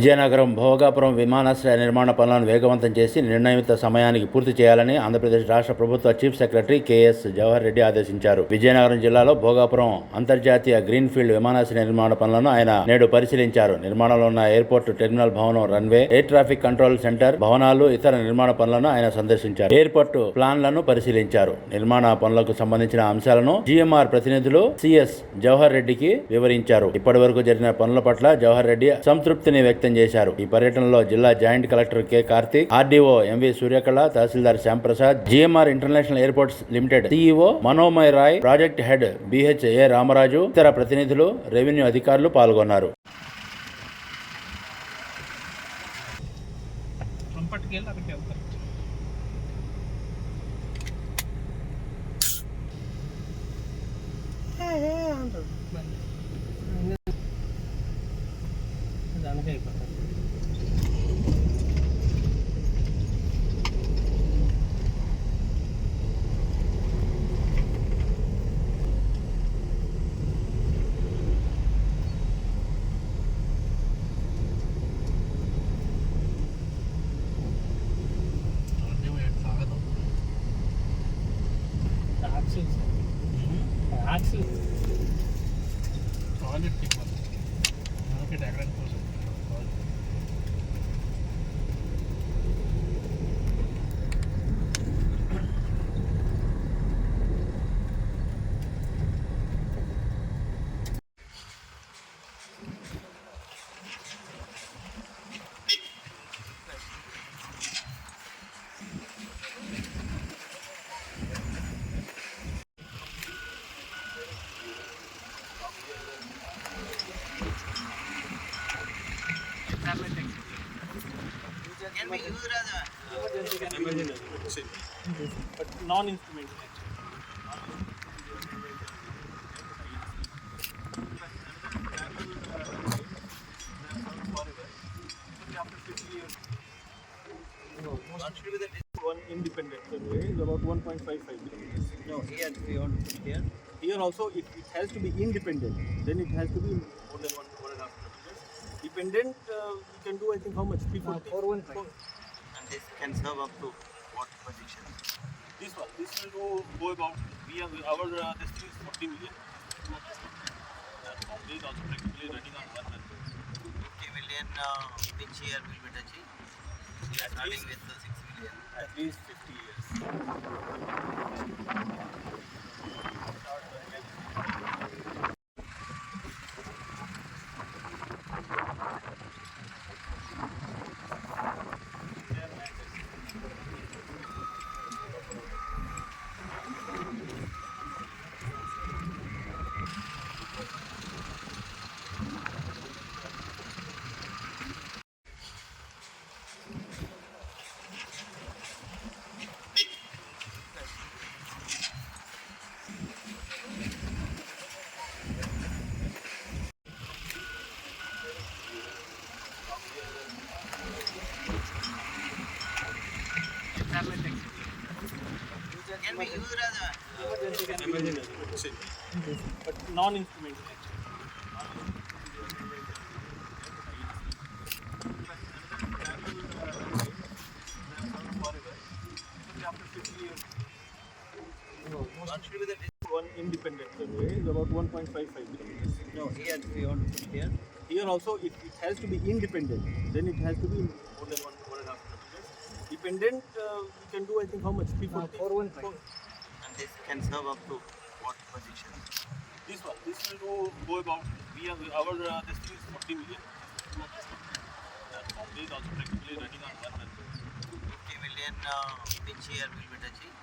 విజయనగరం భోగాపురం విమానాశ్రయ నిర్మాణ పనులను వేగవంతం చేసి నిర్ణయిత సమయానికి పూర్తి చేయాలని ఆంధ్రప్రదేశ్ రాష్ట్ర ప్రభుత్వ chief secretary K S Jawahar Reddy ఆదేశించారు. విజయనగరం జిల్లాలో భోగాపురం అంతర్జాతీయ గ్రీన్ ఫీల్డ్ విమానాశ్రయ నిర్మాణ పనులను ఆయన నేడు పరిశీలించారు. నిర్మాణంలో ఉన్న ఎయిర్పోర్ట్ టెర్మినల్ భవనం runway air traffic control centre భవనాలు ఇతర నిర్మాణ పనులను ఆయన సందర్శించారు. ఎయిర్పోర్ట్ ప్లాన్లను పరిశీలించారు. నిర్మాణ పనులకు సంబంధించిన అంశాలను జిఎంఆర్ ప్రతినిధులు సిఎస్ జవహర్ రెడ్డికి వివరించారు. ఇప్పటి వరకు జరిగిన పనుల పట్ల జవహర్ రెడ్డి సంతృప్తిని వ్యక్తం చేశారు. ఈ పర్యటనలో జిల్లా joint collector K. Karthik RDO MV Suryakala tahsildar Shyamprasad GMR international airports limited CEO Manomay Roy project head BH A. Ramaraju ఇతర ప్రతినిధులు రెవెన్యూ అధికారులు పాల్గొన్నారు. పట్టుకెళ్ళి అక్కడికి వెళ్తారు ప్రాజెక్ట్ ఇవ్వాలి can imagine it. Same. But non-instrumental No, actually that is one independent survey is about 1.55 kilometers. No, here we want to put here. Here also it, it has to be independent. Then it has to be more than one, one and a half kilometers. Dependent, uh, we can do I think how much? 340? Uh, 415. This can serve up to what position? This one, this will go, go about, we have, our, uh, this is 40 million. That is also practically running on one run. 50 million, uh, which year will be touching? We are starting with uh, 6 million. At least 50 years. Can be used as a. But non-instrument. what should be the dis- One independent runway is about 1.55 kilometers. No, here we want to put here. Here also it, it has to be independent. Then it has to be more than one one and a half kilometers. Dependent, uh, we can do I think how much? 340? four one five. And this can serve up to what position? This one, this will go, go about, we have, our, uh, this thing is 40 million. That boundary is also practically running on one run. 50 million, uh, which year will be touching?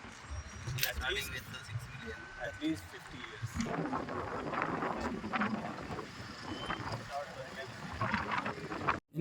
We are At starting with uh, 6 million. At least 50 years.